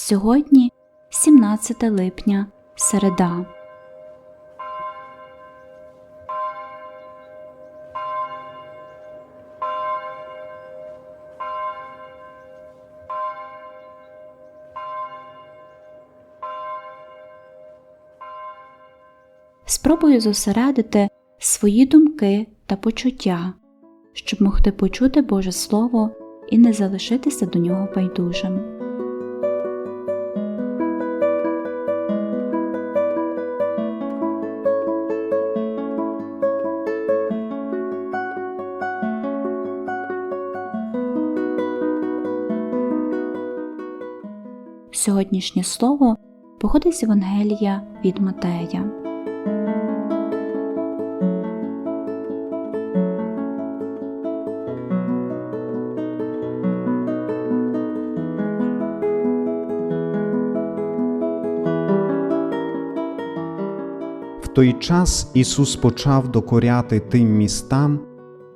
Сьогодні 17 липня, середа. Спробую зосередити свої думки та почуття, щоб могти почути Боже Слово і не залишитися до нього байдужим. Сьогоднішнє слово походить з Євангелія від Матея. В той час Ісус почав докоряти тим містам,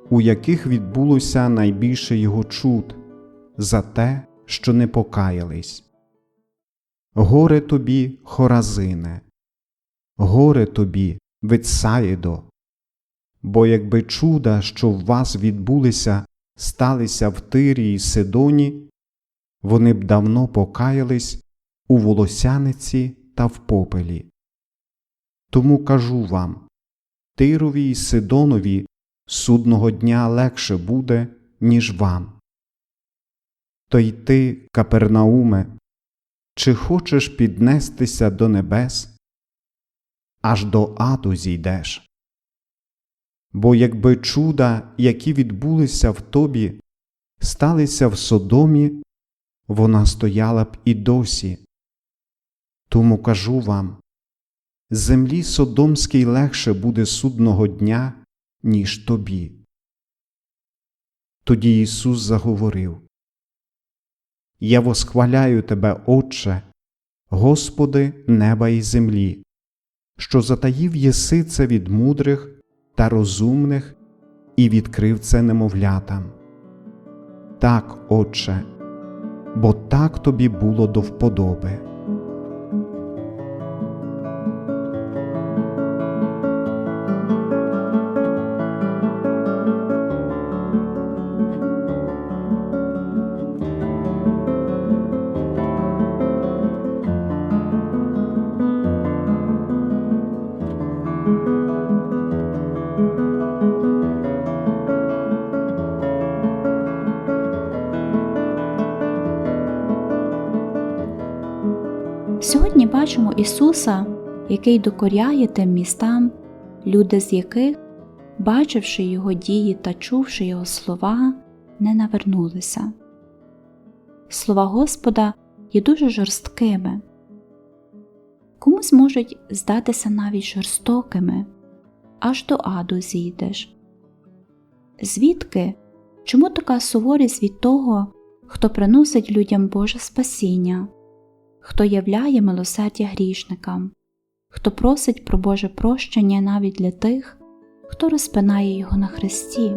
у яких відбулося найбільше Його чуд, за те, що не покаялись. Горе тобі, Хоразине, горе тобі, Витсаїдо, бо якби чуда, що в вас відбулися, сталися в Тирі й Сидоні, вони б давно покаялись у волосяниці та в попелі. Тому кажу вам Тирові й Сидонові судного дня легше буде, ніж вам. То й ти, Капернауме, чи хочеш піднестися до небес, аж до аду зійдеш. Бо якби чуда, які відбулися в тобі, сталися в Содомі, вона стояла б і досі. Тому кажу вам землі Содомській легше буде судного дня, ніж тобі. Тоді Ісус заговорив Я восхваляю тебе, Отче, Господи неба і землі, що затаїв єси це від мудрих та розумних і відкрив це немовлятам. Так, Отче, бо так тобі було до вподоби. Бачимо Ісуса, який докоряє тим містам, люди з яких, бачивши Його дії та чувши Його слова, не навернулися. Слова Господа є дуже жорсткими, комусь можуть здатися навіть жорстокими, аж до аду зійдеш. Звідки? Чому така суворість від того, хто приносить людям Боже спасіння? Хто являє милосердя грішникам, хто просить про Боже прощення навіть для тих, хто розпинає його на хресті.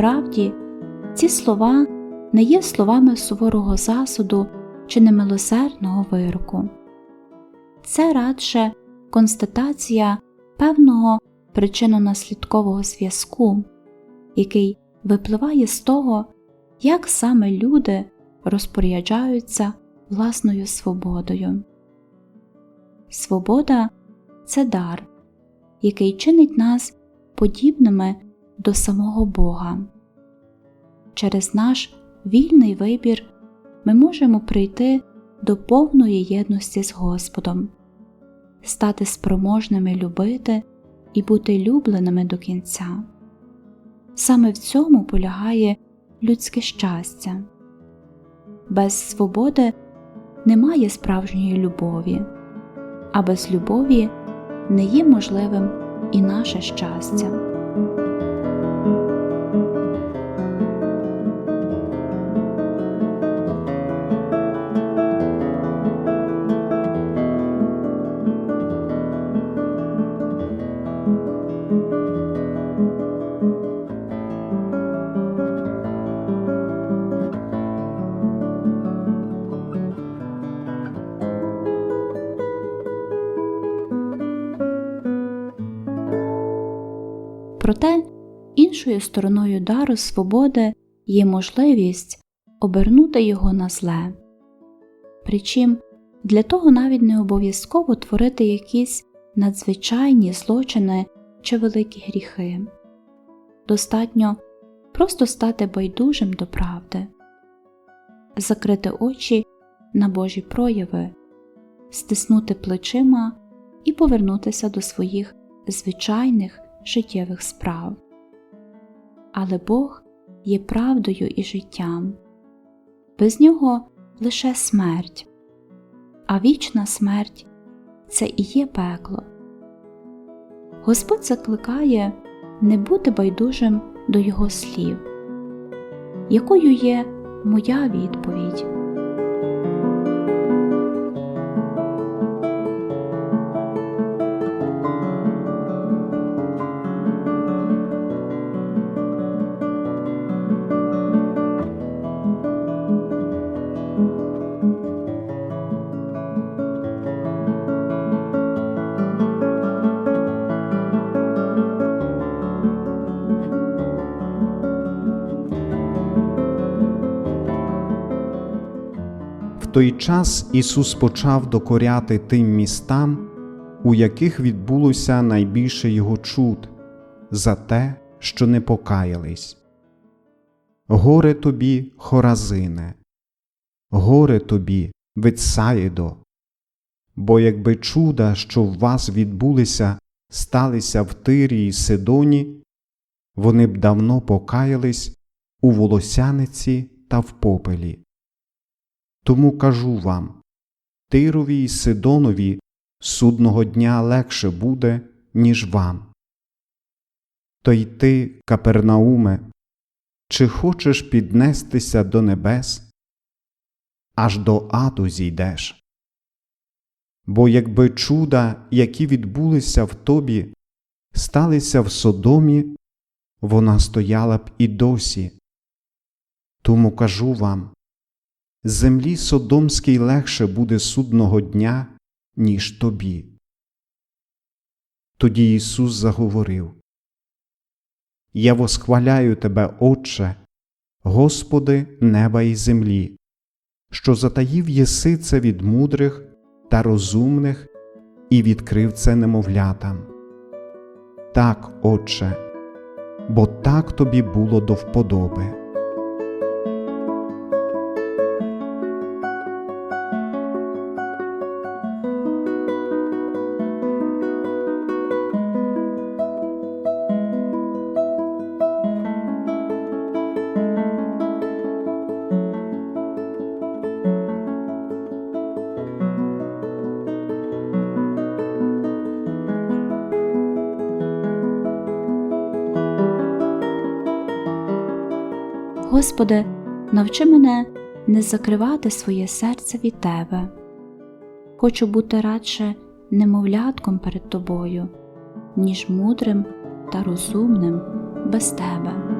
Насправді, ці слова не є словами суворого засуду чи немилосердного вироку. Це радше констатація певного причинно-наслідкового зв'язку, який випливає з того, як саме люди розпоряджаються власною свободою. Свобода це дар, який чинить нас подібними до самого Бога. Через наш вільний вибір ми можемо прийти до повної єдності з Господом, стати спроможними любити і бути любленими до кінця. Саме в цьому полягає людське щастя. Без свободи немає справжньої любові, а без любові не є можливим і наше щастя. Проте іншою стороною дару свободи є можливість обернути його на зле. Причим для того навіть не обов'язково творити якісь надзвичайні злочини чи великі гріхи. Достатньо просто стати байдужим до правди, закрити очі на Божі прояви, стиснути плечима і повернутися до своїх звичайних життєвих справ. Але Бог є правдою і життям, без нього лише смерть, а вічна смерть це і є пекло. Господь закликає не бути байдужим до Його слів, якою є моя відповідь. Той час Ісус почав докоряти тим містам, у яких відбулося найбільше Його чуд, за те, що не покаялись. Горе тобі, Хоразине, горе тобі, Витсаїдо, бо якби чуда, що в вас відбулися, сталися в Тирі і Сидоні, вони б давно покаялись у волосяниці та в попелі. Тому кажу вам Тирові й Сидонові судного дня легше буде, ніж вам. То й ти, Капернауме, чи хочеш піднестися до небес, аж до аду зійдеш. Бо якби чуда, які відбулися в тобі, сталися в Содомі, вона стояла б і досі. Тому кажу вам землі Содомській легше буде судного дня, ніж тобі. Тоді Ісус заговорив Я восхваляю тебе, Отче, Господи неба і землі, що затаїв єси це від мудрих та розумних і відкрив це немовлятам. Так, Отче, бо так тобі було до вподоби. Господи, навчи мене не закривати своє серце від Тебе. Хочу бути радше немовлятком перед Тобою, ніж мудрим та розумним без Тебе.